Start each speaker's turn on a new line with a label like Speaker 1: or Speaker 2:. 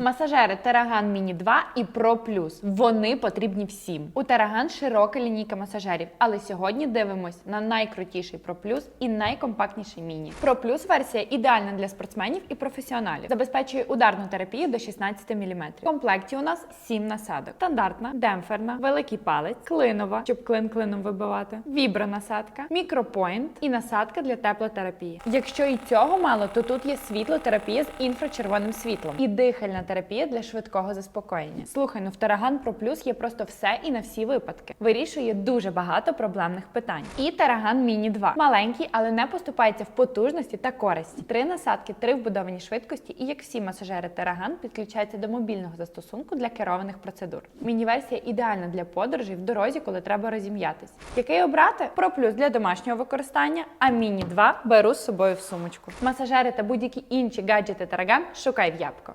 Speaker 1: Масажери Тераган Міні 2 і Pro Plus. Вони потрібні всім. У Тераган широка лінійка масажерів, але сьогодні дивимось на найкрутіший Pro Plus і найкомпактніший міні. Pro Plus версія ідеальна для спортсменів і професіоналів. Забезпечує ударну терапію до 16 мм. В комплекті у нас 7 насадок: стандартна, демпферна, великий палець, клинова, щоб клин клином вибивати, вібронасадка, мікропоінт і насадка для теплотерапії. Якщо і цього мало, то тут є світлотерапія з інфрачервоним світлом і дихальна терапія для швидкого заспокоєння. Слухай, ну в Тераган Pro Plus є просто все і на всі випадки. Вирішує дуже багато проблемних питань. І Тераган Міні 2. маленький, але не поступається в потужності та користі. Три насадки, три вбудовані швидкості, і як всі масажери Тераган підключається до мобільного застосунку для керованих процедур. Міні-версія ідеальна для подорожей в дорозі, коли треба розім'ятись. Який обрати? Pro Plus для домашнього використання, а Міні 2 беру з собою в сумочку. Масажери та будь-які інші гаджети Тераган шукай в Ябко.